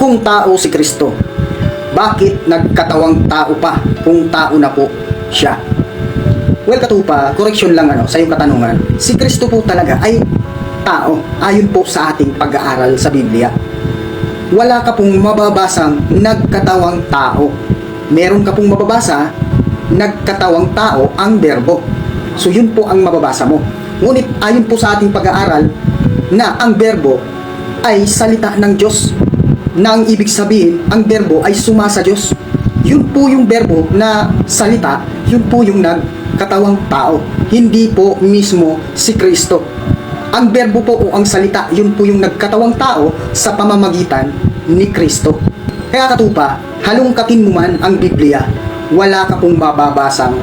Kung tao si Kristo, bakit nagkatawang tao pa kung tao na po siya? Well, katupa, correction lang ano, sa iyong katanungan. Si Kristo po talaga ay tao, ayon po sa ating pag-aaral sa Biblia. Wala ka pong mababasang nagkatawang tao. Meron ka pong mababasa, nagkatawang tao ang berbo. So yun po ang mababasa mo. Ngunit ayon po sa ating pag-aaral na ang berbo ay salita ng Diyos na ang ibig sabihin, ang berbo ay suma sa Diyos. Yun po yung berbo na salita, yun po yung nagkatawang tao. Hindi po mismo si Kristo. Ang berbo po o ang salita, yun po yung nagkatawang tao sa pamamagitan ni Kristo. Kaya katupa, halongkatin mo man ang Biblia, wala ka pong mababasang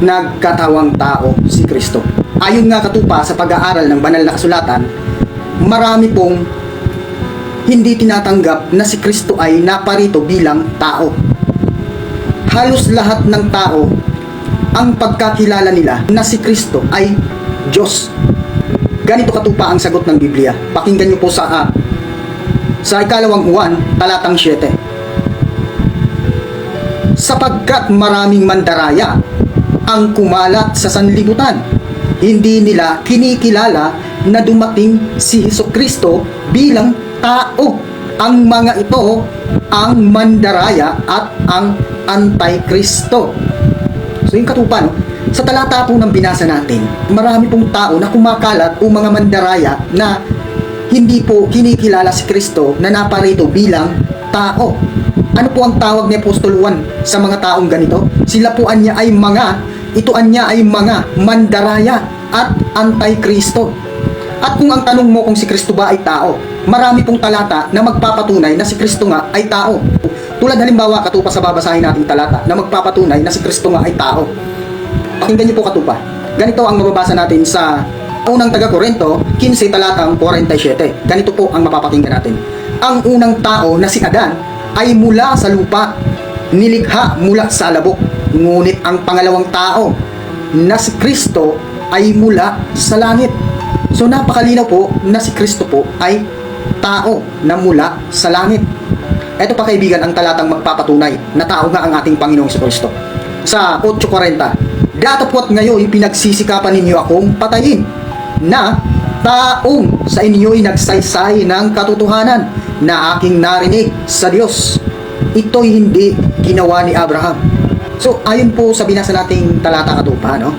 nagkatawang tao si Kristo. Ayon nga katupa sa pag-aaral ng banal na kasulatan, marami pong hindi tinatanggap na si Kristo ay naparito bilang tao. Halos lahat ng tao ang pagkakilala nila na si Kristo ay Diyos. Ganito katupa ang sagot ng Biblia. Pakinggan niyo po sa ah, sa ikalawang Juan, talatang 7. Sapagkat maraming mandaraya ang kumalat sa sanlibutan, hindi nila kinikilala na dumating si Heso Kristo bilang tao. Ang mga ito ang mandaraya at ang antikristo. So yung katupa, sa talata po ng binasa natin, marami pong tao na kumakalat o mga mandaraya na hindi po kinikilala si Kristo na naparito bilang tao. Ano po ang tawag ni Apostol Juan sa mga taong ganito? Sila po anya ay mga, ito anya ay mga mandaraya at antikristo. At kung ang tanong mo kung si Kristo ba ay tao, marami pong talata na magpapatunay na si Kristo nga ay tao. Tulad halimbawa, katupa sa babasahin nating talata na magpapatunay na si Kristo nga ay tao. Pakinggan niyo po katupa. Ganito ang mababasa natin sa unang taga Korinto, 15 talatang 47. Ganito po ang mapapakinggan natin. Ang unang tao na si Adan ay mula sa lupa, nilikha mula sa alabok. Ngunit ang pangalawang tao na si Kristo ay mula sa langit. So napakalinaw po na si Kristo po ay tao na mula sa langit. Ito pa kaibigan ang talatang magpapatunay na tao nga ang ating Panginoong Kristo. Sa 8.40, Datapot ngayon pinagsisikapan ninyo akong patayin na taong sa inyo'y nagsaysay ng katotohanan na aking narinig sa Diyos. Ito'y hindi ginawa ni Abraham. So, ayon po sa binasa nating talata katupa, no?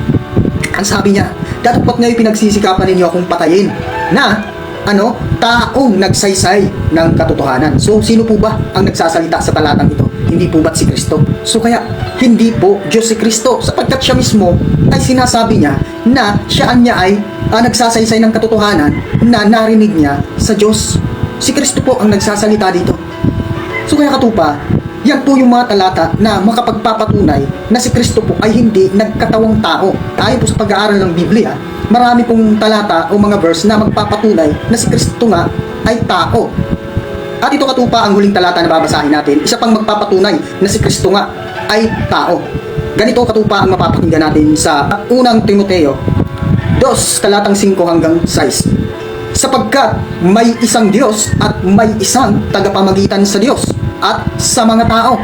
Ang sabi niya, datapot ngayon pinagsisikapan ninyo akong patayin na ano, taong nagsaysay ng katotohanan. So, sino po ba ang nagsasalita sa talatang ito? Hindi po ba't si Kristo? So, kaya, hindi po Diyos si Kristo sapagkat siya mismo ay sinasabi niya na siya niya ay ah, nagsasaysay ng katotohanan na narinig niya sa Diyos. Si Kristo po ang nagsasalita dito. So, kaya katupa, yan po yung mga talata na makapagpapatunay na si Kristo po ay hindi nagkatawang tao. Ayon po sa pag-aaral ng Biblia, marami pong talata o mga verse na magpapatunay na si Kristo nga ay tao. At ito katupa ang huling talata na babasahin natin. Isa pang magpapatunay na si Kristo nga ay tao. Ganito katupa ang mapapakinggan natin sa unang Timoteo 2 talatang 5 hanggang 6. Sapagkat may isang Diyos at may isang tagapamagitan sa Diyos at sa mga tao.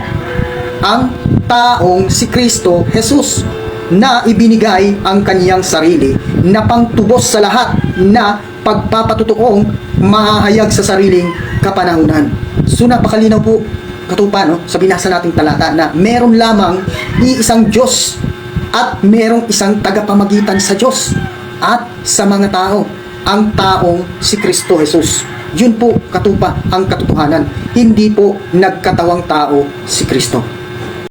Ang taong si Kristo Jesus na ibinigay ang kaniyang sarili na pangtubos sa lahat na pagpapatutuong mahahayag sa sariling kapanahunan. So napakalinaw po katupa no, sa binasa nating talata na meron lamang iisang Diyos at merong isang tagapamagitan sa Diyos at sa mga tao ang taong si Kristo Jesus. Yun po katupa ang katotohanan. Hindi po nagkatawang tao si Kristo.